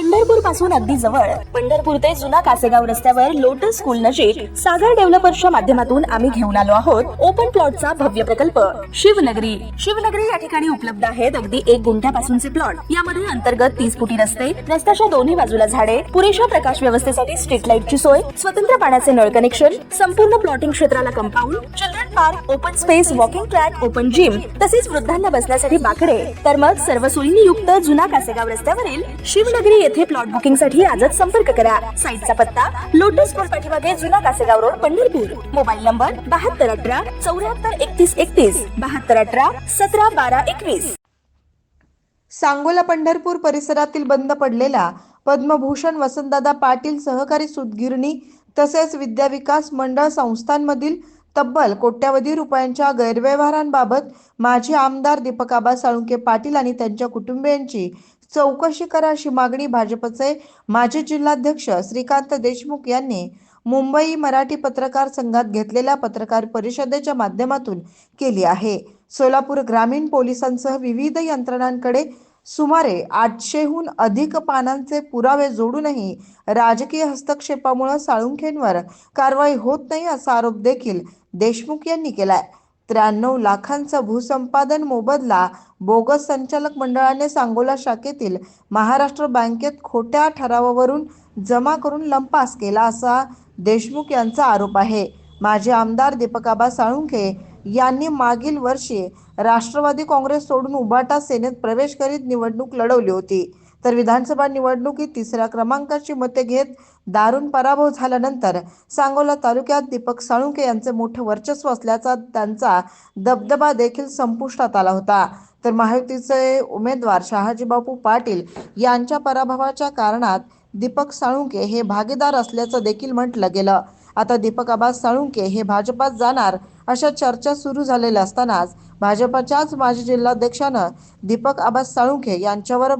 पंढरपूरपासून अगदी जवळ. पंढरपूर ते जुना कासेगाव रस्त्यावर लोटस स्कूल नजीक सागर डेव्हलपर्सच्या माध्यमातून आम्ही घेऊन आलो आहोत. ओपन प्लॉटचा भव्य प्रकल्प. शिवनगरी. शिवनगरी या ठिकाणी उपलब्ध आहेत अगदी एक गुंठ्यापासूनचे प्लॉट यामध्ये अंतर्गत तीस फुटी रस्ते रस्त्याच्या दोन्ही बाजूला झाडे पुरेशा प्रकाश व्यवस्थेसाठी स्ट्रीट लाईटची सोय स्वतंत्र पाण्याचे नळ कनेक्शन संपूर्ण प्लॉटिंग क्षेत्राला compound children park open space walking track open gym तसेच वृद्धांना बसण्यासाठी बाकडे. तर मग सर्व सोयींनी युक्त जुना कासेगाव रस्त्यावरील शिवनगरी येथे प्लॉट बुकिंगसाठी आजच संपर्क करा. साईटचा पत्ता लोटस स्कूल पाठीमागे जुना Kasegaon road Pandharpur. Mobile number बहात्तर अठरा चौऱ्याहत्तर एकतीस एकतीस बहात्तर अठरा सतरा बारा एकवीस. सांगोला पंढरपूर परिसरातील बंद पडलेला पद्मभूषण वसंतदादा पाटील सहकारी सुतगिरणी तसेच विद्याविकास मंडळ संस्थांमधील तब्बल कोट्यावधी रुपयांच्या गैरव्यवहारांबाबत माजी आमदार दीपकाबा साळुंके पाटील आणि त्यांच्या कुटुंबियांची चौकशी करा अशी मागणी भाजपचे माजी जिल्हाध्यक्ष श्रीकांत देशमुख यांनी मुंबई मराठी पत्रकार संघात घेतलेल्या पत्रकार परिषदेच्या माध्यमातून केली आहे. सोलापूर ग्रामीण पोलिसांसह विविध यंत्रणांकडे सुमारे आठशेहून अधिक पानांचे पुरावे जोडूनही राजकीय हस्तक्षेपामुळे साळुंखेंवर कारवाई होत नाही असा आरोप देखील देशमुख यांनी केलाय. त्र्याण्णव लाखांचा भूसंपादन मोबदला बोगस संचालक मंडळाने सांगोला शाखेतील महाराष्ट्र बँकेत खोट्या ठरावावरून जमा करून लंपास केला असा देशमुख यांचा आरोप आहे. माजी आमदार दीपकाबा साळुंखे यांनी मागील वर्षी राष्ट्रवादी काँग्रेस सोडून उबाटा सेनेत प्रवेश करीत निवडणूक लढवली होती. तर विधानसभा निवडणुकीत तिसऱ्या क्रमांकाची मते घेत दारुण पराभव झाल्यानंतर सांगोला तालुक्यात दीपक साळुंके यांचे मोठे वर्चस्व असल्याचा त्यांचा दबदबा देखील संपुष्टात आला होता. तर महायुतीचे उमेदवार शहाजीबापू पाटील यांच्या पराभवाच्या कारणात दीपक साळुंके हे भागीदार असल्याचं देखील म्हटलं गेलं. आता दीपक आबास साळुंके हे भाजपात जाणार अशा चर्चा सुरू झालेल्या असतानाच भाजपाच्याच माजी जिल्हाध्यक्षानं दीपक आबास साळुंखे यांच्यावर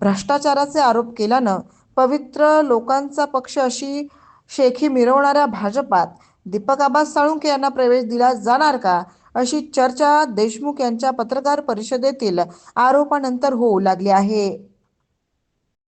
भ्रष्टाचाराचे आरोप केल्यानं पवित्र लोकांचा पक्ष अशी शेखी मिरवणाऱ्या भाजपात दीपक आबास साळुंके यांना प्रवेश दिला जाणार का अशी चर्चा देशमुख यांच्या पत्रकार परिषदेतील आरोपानंतर होऊ लागली आहे.